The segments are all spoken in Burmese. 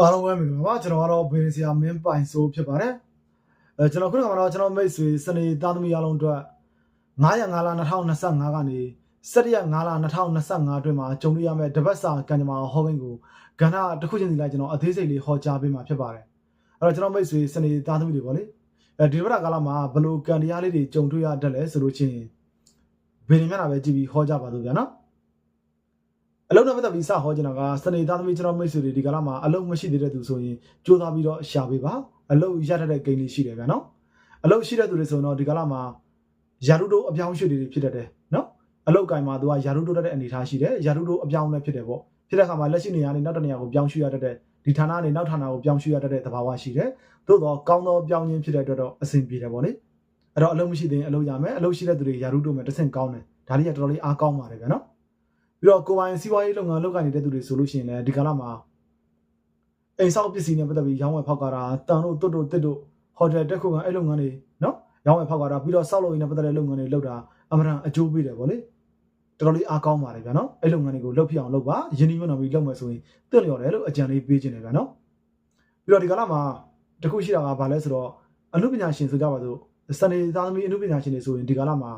အားလုံးပဲမင်္ဂလာပါကျွန်တော်ကတော့ဘင်းစရာမင်းပိုင်ဆိုးဖြစ်ပါတယ်အဲကျွန်တော်ခုနကတော့ကျွန်တော်မိတ်ဆွေစနေသားသမီးအားလုံးအတွက်9ရက်5လ2025ကနေ7ရက်5လ2025အတွင်းမှာကြုံရမယ့်တပတ်စာကံကြမ္မာဟောဘင်းကိုကဏ္ဍတစ်ခုချင်းစီလိုက်ကျွန်တော်အသေးစိတ်လေးဟောကြားပေးမှာဖြစ်ပါတယ်အဲ့တော့ကျွန်တော်မိတ်ဆွေစနေသားသမီးတွေပေါ့လေအဲဒီဘက်ကကာလမှာဘယ်လိုကံတရားလေးတွေကြုံတွေ့ရတတ်လဲဆိုလို့ချင်းဘယ်နေမျက်နှာပဲကြည့်ပြီးဟောကြားပါလို့ဗျာနော် အလုံးနဲ့ပတ်သက်ပြီးစဟောချင်တာကစနေသားသမီးကျွန်တော်မိတ်ဆွေတွေဒီကလာမှာအလုံးမရှိသေးတဲ့သူဆိုရင်ကြိုးစားပြီးတော့ရှာပေးပါအလုံးရတတ်တဲ့ဂိမ်းလေးရှိတယ်ဗျာနော်အလုံးရှိတဲ့သူတွေဆိုတော့ဒီကလာမှာယာရုတို့အပြောင်းရွှေ့တွေဖြစ်တတ်တယ်နော်အလုံးကင်မှာသူကယာရုတို့တတ်တဲ့အနေအထားရှိတယ်ယာရုတို့အပြောင်းလည်းဖြစ်တယ်ပေါ့ဖြစ်တဲ့အခါမှာလက်ရှိနေရာနေနောက်တစ်နေရာကိုပြောင်းရွှေ့ရတတ်တဲ့ဒီဌာနနေနောက်ဌာနကိုပြောင်းရွှေ့ရတတ်တဲ့သဘာဝရှိတယ်သို့တော့ကောင်းသောပြောင်းခြင်းဖြစ်တဲ့အတွက်တော့အဆင်ပြေတယ်ပေါ့လေအဲ့တော့အလုံးမရှိသေးရင်အလုံးရမယ်အလုံးရှိတဲ့သူတွေယာရုတို့မဲ့တစ်ဆင့်ကောင်းတယ်ဒါလေးကတော်တော်လေးအားကောင်းပါတယ်ဗျာနော် ပြီးတော့ကိုယ်ပိုင်စီးပွားရေးလုပ်ငန်းလုပ်ကိုင်နေတဲ့သူတွေဆိုလို့ရှိရင်လည်းဒီကာလမှာအိမ်ဆောက်ပစ္စည်းနဲ့ပတ်သက်ပြီးရောင်းဝယ်ဖောက်ကားတာတန်တို့တွတ်တို့တစ်တို့ဟိုတယ်တက်ခုကအဲ့လုပ်ငန်းတွေနော်ရောင်းဝယ်ဖောက်ကားတာပြီးတော့ဆောက်လုပ်ရင်းနဲ့ပတ်သက်တဲ့လုပ်ငန်းတွေလုပ်တာအမှန်တန်အကျိုးပေးတယ်ဗောလေတော်တော်လေးအားကောင်းပါတယ်ဗျာနော်အဲ့လုပ်ငန်းတွေကိုလုပ်ဖြစ်အောင်လုပ်ပါယင်းဒီမနော်ပြီးလုပ်မယ်ဆိုရင်တင့်လျော်တယ်လို့အကြံလေးပေးခြင်းတယ်ဗျာနော်ပြီးတော့ဒီကာလမှာတခုရှိတာကဘာလဲဆိုတော့အမှုပညာရှင်ဆိုကြပါစို့စနေသားသမီးအမှုပညာရှင်တွေဆိုရင်ဒီကာလမှာ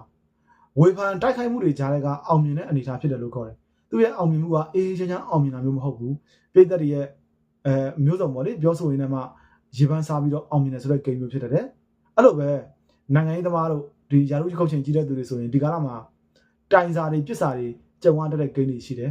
ဝေဖန်တိုက်ခိုက်မှုတွေကြားတဲ့ကအောင်မြင်တဲ့အနေအထားဖြစ်တယ်လို့ခေါ်တယ် သူ့ရဲ့အောင်မြင်မှုကအေးအေးချမ်းချမ်းအောင်မြင်တာမျိုးမဟုတ်ဘူးပြည်သက်တွေရဲ့အဲမျိုးစုံပေါ့လေပြောဆိုရင်းနဲ့မှရေပန်းစားပြီးတော့အောင်မြင်တယ်ဆိုတဲ့ဂိမ်းမျိုးဖြစ်တတ်တယ်အဲ့လိုပဲနိုင်ငံရေးသမားတို့ဒီယာရုခုတ်ချင်းကြီးတဲ့သူတွေဆိုရင်ဒီကာလမှာတိုင်စာတွေပြစ်စာတွေကြုံရတတ်တဲ့ဂိမ်းတွေရှိတယ်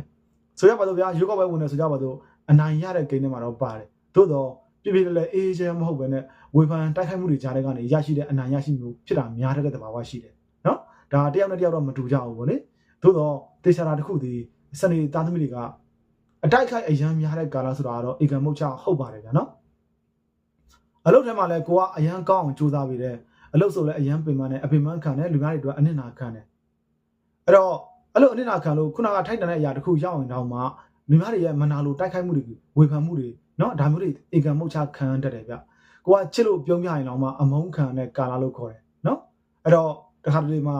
ဆိုရပါတော့ဗျာရုပ်ောက်ပဲဝင်နေဆိုကြပါတော့အနိုင်ရတဲ့ဂိမ်းတွေမှာတော့ပါတယ်သို့တော့ပြပြလဲလဲအေးအေးချမ်းမဟုတ်ပဲနဲ့ဝေဖန်တိုက်ခိုက်မှုတွေကြားတဲ့ကနေရရှိတဲ့အနိုင်ရရှိမျိုးဖြစ်တာများတဲ့သဘာဝရှိတယ်နော်ဒါတယောက်နဲ့တယောက်တော့မတူကြဘူးဗောလေသို့တော့တေချာတာတစ်ခုဒီ စနေသားသမီးတွေကအတိုက်ခိုက်အရန်များတဲ့ကာလဆိုတာကတော့ဧကံမုတ်ချဟုတ်ပါတယ်ဗျာနော်အလုပ်ထဲမှာလည်းကိုကအရန်ကောင်းအောင်ကြိုးစားပေးတယ်အလုပ်ဆိုလည်းအရန်ပင်ပန်းတယ်အပင်ပန်းခံတယ်လူများတွေအတွက်အနစ်နာခံတယ်အဲ့တော့အဲ့လိုအနစ်နာခံလို့ခုနကထိုက်တန်တဲ့အရာတစ်ခုရောက်ရင်တော့မှလူများတွေရဲ့မနာလိုတိုက်ခိုက်မှုတွေဝေဖန်မှုတွေနော်ဒါမျိုးတွေဧကံမုတ်ချခံတတ်တယ်ဗျကိုကချစ်လို့ပြုံးပြရင်တော့မှအမုန်းခံတဲ့ကာလလို့ခေါ်တယ်နော်အဲ့တော့တခါတလေမှာ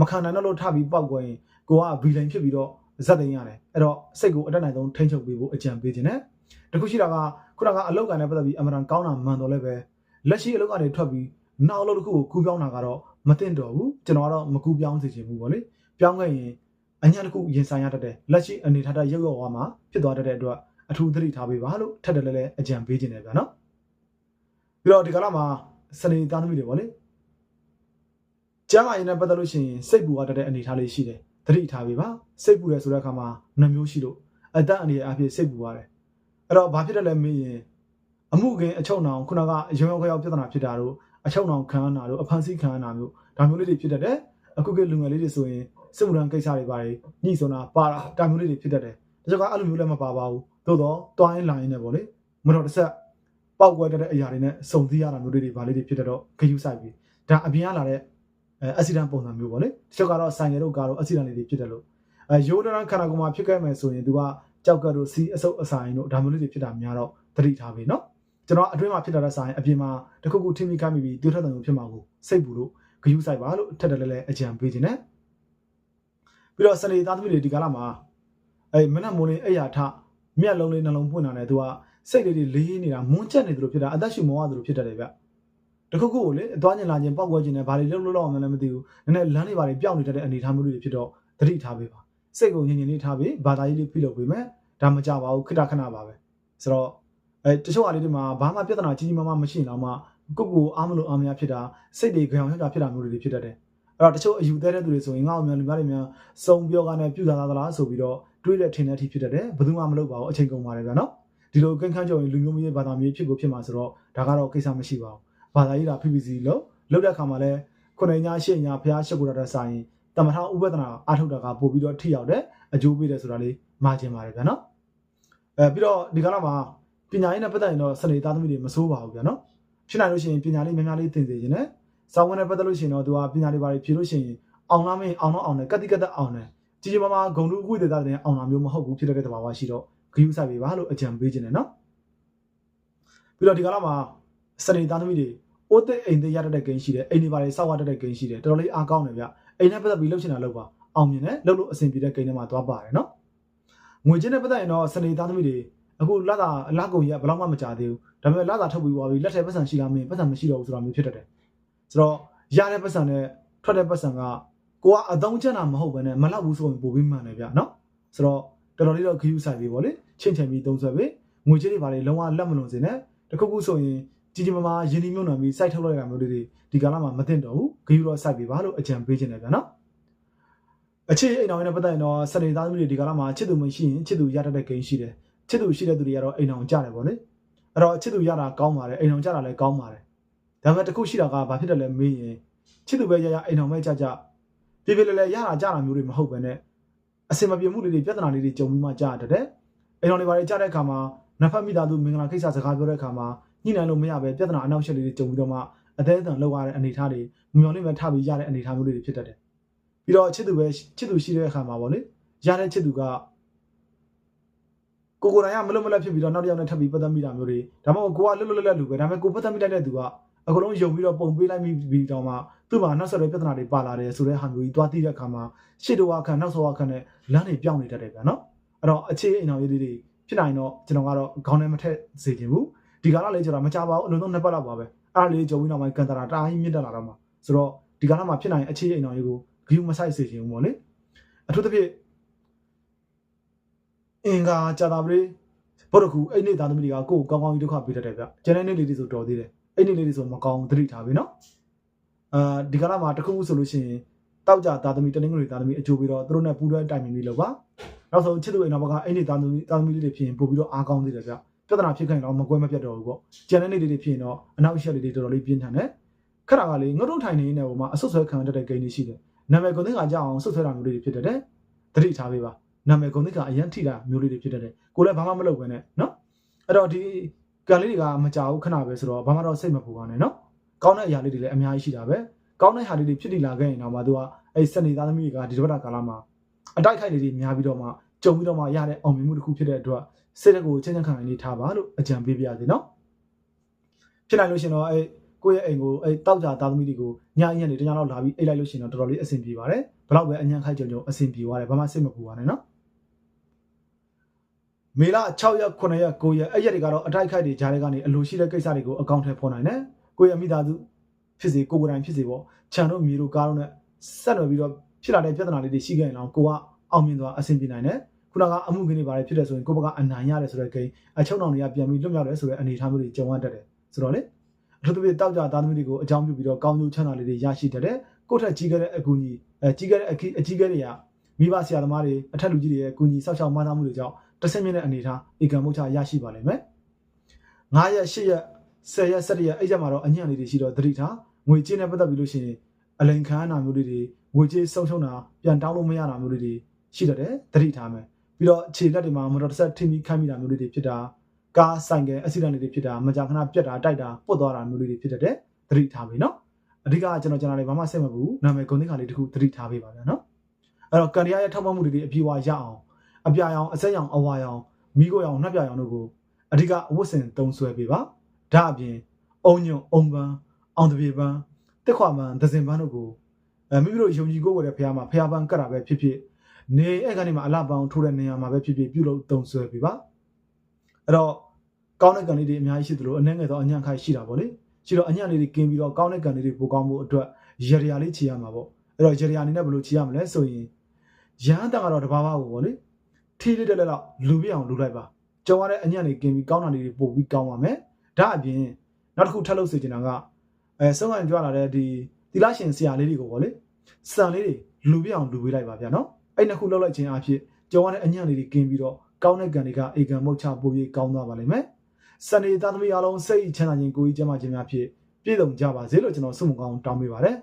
မခံနိုင်တော့လို့ထပြီးပောက်ကွယ်ရင်ကိုကဗီလိန်ဖြစ်ပြီးတော့ ဇက်သိမ်းရတယ်အဲ့တော့စိတ်ကိုအတက်နိုင်ဆုံးထိန်းချုပ်ပေးဖို့အကြံပေးခြင်းနဲ့တခုရှိတာကခုနကအလောက်ကန်နဲ့ပတ်သက်ပြီးအမှန်တန်ကောင်းတာမှန်တော်လည်းပဲလက်ရှိအလောက်ကနေထွက်ပြီးနောက်အလောက်တစ်ခုကိုကူးပြောင်းတာကတော့မတင်တော်ဘူးကျွန်တော်ကတော့မကူးပြောင်းစေချင်ဘူးပေါ့လေပြောင်းခဲ့ရင်အညာတစ်ခုရင်ဆိုင်ရတတ်တယ်လက်ရှိအနေထားတဲ့ရုပ်ရောသွားမှာဖြစ်သွားတတ်တဲ့အတွက်အထူးသတိထားပေးပါလို့ထပ်တယ်လည်းလည်းအကြံပေးခြင်းတယ်ဗျာနော်ပြီးတော့ဒီကလာမှာစနေသားသမီးတွေပေါ့လေကျမ်းမာရေးနဲ့ပတ်သက်လို့ရှိရင်စိတ်ပူရတတ်တဲ့အနေအထားလေးရှိတယ် သတိထားပေးပါစိတ်ပူတယ်ဆိုတဲ့အခါမှာနှမျိုးရှိလို့အသက်အနေအဖြစ်စိတ်ပူရတယ်အဲ့တော့ဘာဖြစ်တယ်လဲမေးရင်အမှုကင်အချုံနောင်ခုနကရုံရောက်ရောက်ပြဿနာဖြစ်တာတို့အချုံနောင်ခံရတာတို့အဖန်ဆီးခံရတာမျိုးဒါမျိုးလေးတွေဖြစ်တတ်တယ်အခုကလူငယ်လေးတွေဆိုရင်စစ်မှုထမ်းကိစ္စတွေပါတယ်ညှိဆိုတာပါတာဒါမျိုးလေးတွေဖြစ်တတ်တယ်ဒါကြောင့်ကအဲ့လိုမျိုးလည်းမပါပါဘူးသို့တော့တွိုင်းလိုင်းနဲ့ပေါ့လေမတော်တစ်ဆက်ပောက်ကွဲတဲ့အရာတွေနဲ့စုံစည်းရတာမျိုးလေးတွေဗာလေးတွေဖြစ်တတ်တော့ဂယုဆိုင်ပြီဒါအပြင်ကလာတဲ့ အက်ဆီဒန့်ပုံစံမျိုးပေါ့လေတချို့ကတော့ဆိုင်ငယ်တို့ကတော့အက်ဆီဒန့်လေးတွေဖြစ်တယ်လို့အဲရိုးတန်းခန္ဓာကိုယ်မှာဖြစ်ခဲ့မယ်ဆိုရင်သူကကြောက်ကတို့စီအဆုပ်အဆိုင်တို့ဒါမျိုးလေးတွေဖြစ်တာများတော့သတိထားပေးနော်ကျွန်တော်အတွင်းမှာဖြစ်တာတဲ့ဆိုင်အပြင်မှာတခုခုထိမိခိုင်းပြီးသွေးထွက်တယ်လို့ဖြစ်မှာကိုစိတ်ပူလို့ဂယူးဆိုင်ပါလို့ထက်တယ်လဲလဲအကြံပေးခြင်းနဲ့ပြီးတော့စနေသားသမီးတွေဒီကာလမှာအဲမနက်မိုးလင်းအိယာထမြက်လုံးလေးနှလုံးပွင့်လာတယ်သူကစိတ်လေးတွေလေးနေတာမွန်းကျက်နေသလိုဖြစ်တာအသက်ရှူမောရသလိုဖြစ်တယ်လေဗျ တခုခုကိုလေအသွားကျင်လာခြင်းပောက်ကွဲခြင်းနဲ့ဘာတွေလှုပ်လှုပ်လောက်အောင်လည်းမသိဘူးနည်းနည်းလမ်းတွေဘာတွေပြောင်းနေတတ်တဲ့အနေအထားမျိုးတွေဖြစ်တော့သတိထားပေးပါစိတ်ကိုငြိမ်ငြိမ်လေးထားပြီးဘာသာရေးလေးဖိလုပ်ပေးမယ်ဒါမကြပါဘူးခိတခဏပါပဲဆိုတော့အဲတချို့အားလေးတွေမှာဘာမှပြဿနာကြီးကြီးမားမားမရှိရင်တော့မှကိုယ့်ကိုယ်အားမလို့အားမရဖြစ်တာစိတ်တွေကြောင်ရောက်တာဖြစ်တာမျိုးတွေဖြစ်တတ်တယ်အဲ့တော့တချို့အယူသေးတဲ့သူတွေဆိုရင်ငါ့အောင်မြန်လူများတွေများစုံပြောကနဲ့ပြူတာသလားဆိုပြီးတော့တွေးတဲ့ထင်တဲ့အထိဖြစ်တတ်တယ်ဘယ်သူမှမလုပ်ပါဘူးအချိန်ကုန်ပါတယ်ဗျာနော်ဒီလိုကင်းခန်းကြော်ရင်လူမျိုးမျိုးဘာသာမျိုးဖြစ်ကိုဖြစ်မှာဆိုတော့ဒါကတော့ကိစ္စမရှိပါဘူး ဘာသာရေးတာ PPC လို့လောက်တဲ့အခါမှာလဲခုနှစ်ညရှစ်ညဖျားရှက်ကိုရတဲ့ဆိုင်တမထဥပဒနာအားထုတ်တာကပို့ပြီးတော့ထိရောက်တယ်အကျိုးပေးတယ်ဆိုတာလေးမှားကျင်ပါတယ်ဗျာနော်အဲပြီးတော့ဒီကနေ့မှာပညာရေးနဲ့ပတ်သက်ရင်တော့စနေသားသမီးတွေမစိုးပါဘူးဗျာနော်ဖြစ်နိုင်လို့ရှိရင်ပညာလေးများများလေးသင်စေခြင်းနဲ့စာဝန်နဲ့ပတ်သက်လို့ရှိရင်တော့သူကပညာလေးပါဖြေလို့ရှိရင်အောင်လားမင်းအောင်တော့အောင်တယ်ကတိကတ်အောင်တယ်ကြီးကြီးမားမားဂုံလူဥဒေတာတဲ့အောင်တာမျိုးမဟုတ်ဘူးဖြစ်တဲ့တဘာဝရှိတော့ဂရုစိုက်ပေးပါလို့အကြံပေးခြင်းနဲ့နော်ပြီးတော့ဒီကနေ့မှာစနေသားသမီးတွေ အိုးတဲ့အိမ်တွေရတတ်တဲ့ဂိမ်းရှိတယ်အိမ်တွေပါလေစောက်ရတတ်တဲ့ဂိမ်းရှိတယ်တော်တော်လေးအားကောင်းတယ်ဗျအိမ်နဲ့ပတ်သက်ပြီးလှုပ်ချင်တာလှုပ်ပါအောင်မြင်တယ်လှုပ်လို့အဆင်ပြေတဲ့ဂိမ်းတွေမှာသွားပါတယ်နော်ငွေချင်းနဲ့ပတ်သက်ရင်တော့စနေသားသမီးတွေအခုလသာလကုံကြီးကဘယ်တော့မှမကြသေးဘူးဒါပေမဲ့လသာထုတ်ပြီးသွားပြီလက်ထဲပတ်စံရှိလားမင်းပတ်စံမရှိတော့ဘူးဆိုတာမျိုးဖြစ်တတ်တယ်ဆိုတော့ရတဲ့ပတ်စံနဲ့ထွက်တဲ့ပတ်စံကကိုကအသုံးချတာမဟုတ်ဘဲနဲ့မလောက်ဘူးဆိုရင်ပိုပြီးမှန်တယ်ဗျနော်ဆိုတော့တော်တော်လေးတော့ခယူဆိုင်ပြီပေါ့လေချင်းချင်ပြီးသုံးဆွဲပြီငွေကြေးတွေပါလေလုံးဝလက်မလွန်စင်နဲ့တခုခုဆိုရင် ကြီးကြီးမားမားယင်းဒီမြုံနံပြီးစိုက်ထုတ်လိုက်ရတာမျိုးတွေဒီကာလမှာမသိတော့ဘူးခယူတော့စိုက်ပြီပါလို့အကြံပေးခြင်းတယ်ဗျနော်အခြေအိမ်တော်နဲ့ပတ်သက်ရင်တော့စနေသားသမီးတွေဒီကာလမှာချစ်သူမရှိရင်ချစ်သူရတတ်တဲ့ဂိမ်းရှိတယ်ချစ်သူရှိတဲ့သူတွေကတော့အိမ်တော်ကြတယ်ပေါ့လေအဲ့တော့ချစ်သူရတာကောင်းပါတယ်အိမ်တော်ကြတာလည်းကောင်းပါတယ်ဒါပေမဲ့တခုရှိတာကဘာဖြစ်တယ်လဲမေးရင်ချစ်သူပဲရရအိမ်တော်ပဲကြကြပြေပြေလဲလဲရတာကြတာမျိုးတွေမဟုတ်ပဲနဲ့အစင်မပြေမှုတွေပြဿနာလေးတွေကြုံပြီးမှကြရတယ်အိမ်တော်တွေဘာတွေကြတဲ့အခါမှာနဖတ်မိသားစုမင်္ဂလာကိစ္စစကားပြောတဲ့အခါမှာ ညှိနှိုင်းလို့မရပဲပြဿနာအနောက်ရှက်လေးတွေကြုံပြီးတော့မှအသေးအံလောက်ရတဲ့အနေအထားတွေမျော်လင့်မဲ့ထပြီးရတဲ့အနေအထားမျိုးတွေဖြစ်တတ်တယ်ပြီးတော့ချစ်သူပဲချစ်သူရှိတဲ့အခါမှာပေါ့လေရတဲ့ချစ်သူကကိုကိုယ်တိုင်ကမလွတ်မလပ်ဖြစ်ပြီးတော့နောက်တစ်ယောက်နဲ့ထပ်ပြီးပတ်သက်မိတာမျိုးတွေဒါမှမဟုတ်ကိုကလွတ်လွတ်လပ်လပ်လူပဲဒါပေမဲ့ကိုပတ်သက်မိတတ်တဲ့သူကအကုန်လုံးယုံပြီးတော့ပုံပေးလိုက်မိပြီးတော့မှသူ့မှာနောက်ဆက်တွဲပြဿနာတွေပါလာတယ်ဆိုတဲ့ဟာမျိုးကြီးသွားသိတဲ့အခါမှာရှေ့တော့အခန့်နောက်ဆောအခန့်နဲ့လမ်းတွေပြောင်းနေတတ်တယ်ဗျာနော်အဲ့တော့အခြေအိမ်တော်ရေးလေးတွေဖြစ်နိုင်တော့ကျွန်တော်ကတော့ခေါင်းထဲမထက်စေချင်ဘူး ဒီကာလလေးကျတော့မကြပါဘူးအလုံးစုံနှစ်ပတ်လောက်ပါပဲအဲ့ဒါလေးကြုံပြီးတော့မှကန်တာတာတာကြီးမြင့်တက်လာတော့မှဆိုတော့ဒီကာလမှာဖြစ်နိုင်အခြေအိမ်တော်ရေးကိုဂယူမဆိုင်စေချင်ဘူးပေါ့လေအထူးသဖြင့်အင်္ဂါကြာတာပလေးဘောတကူအဲ့နေသားသမီးတွေကကိုယ့်ကိုကောင်းကောင်းကြီးဒုက္ခပေးတတ်တယ်ဗျကျန်တဲ့နေ့လေးတွေဆိုတော်သေးတယ်အဲ့နေ့လေးတွေဆိုမကောင်းသတိထားပြီနော်အာဒီကာလမှာတခုခုဆိုလို့ရှိရင်တောက်ကြသားသမီးတနင်္ဂနွေသားသမီးအကျိုးပြီးတော့သူတို့နဲ့ပူးတွဲတိုင်ပင်ပြီးလို့ပါနောက်ဆုံးချစ်သူအိမ်တော်ဘက်ကအဲ့နေသားသမီးသားသမီးလေးတွေဖြစ်ရင်ပို့ပြီးတော့အားကောင်းသေးတယ်ဗျ ပြဿနာဖြစ်ခိုင်တော့မကွဲမပြတ်တော့ဘူးပေါ့ကျန်တဲ့နေ့လေးတွေဖြစ်ရင်တော့အနောက်ရှက်လေးတွေတော်တော်လေးပြင်းထန်တယ်ခက်တာကလေငုတ်တုတ်ထိုင်နေနေဟိုမှာအဆုတ်ဆွဲခံရတဲ့ဂိမ်းတွေရှိတယ်နာမည်ကုန်သိက္ခာကြအောင်ဆုတ်ဆွဲတာမျိုးတွေဖြစ်တတ်တယ်သတိထားပေးပါနာမည်ကုန်သိက္ခာအရင်ထိတာမျိုးလေးတွေဖြစ်တတ်တယ်ကိုလည်းဘာမှမလုပ်ဘဲနဲ့နော်အဲ့တော့ဒီကန်လေးတွေကမကြောက်ဘူးခဏပဲဆိုတော့ဘာမှတော့စိတ်မပူပါနဲ့နော်ကောင်းတဲ့အရာလေးတွေလည်းအများကြီးရှိတာပဲကောင်းတဲ့ဟာလေးတွေဖြစ်တည်လာခဲ့ရင်တော့မှသူကအဲ့စနေသားသမီးတွေကဒီတစ်ပတ်တာကာလမှာအတိုက်ခိုက်တွေများပြီးတော့မှကြုံပြီးတော့မှရတဲ့အောင်မြင်မှုတစ်ခုဖြစ်တဲ့အတွက် စိတ်တကူချင်းချင်းခံနေထားပါလို့အကြံပေးပြရစီနော်ဖြစ်နိုင်လို့ရှင်တော့အဲ့ကိုယ့်ရဲ့အိမ်ကိုအဲ့တောက်ကြသားသမီးတွေကိုညအရင်နေတညလောက်လာပြီးအိတ်လိုက်လို့ရှင်တော့တော်တော်လေးအဆင်ပြေပါတယ်ဘလောက်ပဲအညံခိုက်ကြုံကြုံအဆင်ပြေသွားတယ်ဘာမှစိတ်မပူပါနဲ့နော်မေလ6ရက်9ရက်9ရက်အဲ့ရက်တွေကတော့အတိုက်ခိုက်တွေဂျားတွေကနေအလိုရှိတဲ့ကိစ္စတွေကိုအကောင့်ထဲပေါ်နိုင်တယ်ကိုယ့်ရဲ့မိသားစုဖြစ်စေကိုယ်ကိုယ်တိုင်ဖြစ်စေပေါ့ခြံတို့မြေတို့ကားတို့နဲ့ဆက်နွယ်ပြီးတော့ဖြစ်လာတဲ့ပြဿနာလေးတွေရှိခဲ့ရင်တော့ကိုကအောင်မြင်သွားအဆင်ပြေနိုင်တယ် ခုနကအမှုခင်းတွေပါတယ်ဖြစ်တယ်ဆိုရင်ကိုယ့်ဘက်ကအနိုင်ရတယ်ဆိုတဲ့ဂိမ်းအချုံအောင်တွေကပြန်ပြီးလွတ်မြောက်တယ်ဆိုတဲ့အနေအထားမျိုးတွေကြုံရတတ်တယ်ဆိုတော့လေအထူးသဖြင့်တောက်ကြသားသမီးတွေကိုအကြောင်းပြုပြီးတော့ကောင်းကျိုးချမ်းသာလေးတွေရရှိတတ်တယ်ကိုယ့်ထက်ကြီးခဲ့တဲ့အကူကြီးအဲကြီးခဲ့တဲ့အကြီးအကြီးခဲ့တွေကမိဘဆရာသမားတွေအထက်လူကြီးတွေရဲ့ကူညီဆောက်ရှောက်မသားမှုတွေကြောင့်တဆင့်မြင့်တဲ့အနေအထားဧကံမုတ်ချရရှိပါလိမ့်မယ်9ရက်10ရက်10ရက်17ရက်အဲ့ကြမှာတော့အညံ့လေးတွေရှိတော့သတိထားငွေကြေးနဲ့ပတ်သက်ပြီးလို့ရှိရင်အလိန်ခံရတာမျိုးလေးတွေငွေကြေးဆုံးရှုံးတာပြန်တောင်းလို့မရတာမျိုးလေးတွေရှိတတ်တယ်သတိထားမယ် ပြီးတော့ခြေလက်တွေမှာမော်တော်တစ်ဆက်ထိမိခိုင်းမိတာမျိုးလေးတွေဖြစ်တာကားဆိုင်ကယ်အက်ဆီဒန့်တွေဖြစ်တာမကြာခဏပြက်တာတိုက်တာပုတ်သွားတာမျိုးလေးတွေဖြစ်တတ်တယ်သတိထားပြီနော်အဓိကကျွန်တော်ကျွန်တော်လည်းဘာမှစိတ်မပူနာမည်ဂုဏ်သိက္ခာလေးတစ်ခုသတိထားပေးပါဗျာနော်အဲ့တော့ကန်ရီယာရဲ့ထောက်ပံ့မှုတွေအပြေအဝရအောင်အပြာရောင်အစက်ရောင်အဝါရောင်မိခိုရောင်နှက်ပြရောင်တို့ကိုအဓိကအဝတ်စင်သုံးဆွဲပေးပါဒါအပြင်အုံညွန်အုံပန်းအောင်တပြေပန်းတက်ခွာပန်းဒဇင်ပန်းတို့ကိုအဲမိမိတို့ယုံကြည်ကိုယ်ဝယ်တဲ့ဖះမှာဖះပန်းကတ်တာပဲဖြစ်ဖြစ် နေအဲ့ကနေမှအလှပန်းထိုးတဲ့နေရာမှာပဲဖြစ်ဖြစ်ပြုလုပ်သုံးဆွဲပေးပါအဲ့တော့ကောင်းတဲ့ကန်လေးတွေအများကြီးရှိသလိုအနှဲငယ်တော့အညံ့ခိုက်ရှိတာပေါ့လေရှိတော့အညံ့လေးတွေကင်းပြီးတော့ကောင်းတဲ့ကန်လေးတွေပိုကောင်းဖို့အတွက်ရရလေးချီရမှာပေါ့အဲ့တော့ရရအနေနဲ့ဘယ်လိုချီရမလဲဆိုရင်ရဟန်းတန်ကတော့တဘာဘာကိုပေါ့လေထီးလေးတက်လက်တော့လူပြအောင်လူလိုက်ပါကြုံရတဲ့အညံ့လေးကင်းပြီးကောင်းတာလေးတွေပို့ပြီးကောင်းပါမယ်ဒါအပြင်နောက်တစ်ခုထပ်လုပ်စေချင်တာကအဲဆုံးခံကြွလာတဲ့ဒီသီလရှင်ဆရာလေးတွေကိုပေါ့လေစံလေးတွေလူပြအောင်လူပေးလိုက်ပါဗျာနော် အဲ့နှစ်ခုလောက်လိုက်ခြင်းအဖြစ်ကြုံရတဲ့အညံ့လေးတွေကင်းပြီးတော့ကောင်းတဲ့ကံတွေကအေကံမုတ်ချပို့ပြီးကောင်းသွားပါလိမ့်မယ်စနေသားသမီးအားလုံးစိတ်ချမ်းသာခြင်းကိုယ်ကြီးကျန်းမာခြင်းများဖြင့်ပြည့်စုံကြပါစေလို့ကျွန်တော်ဆုမကောင်းတောင်းပေးပါတယ်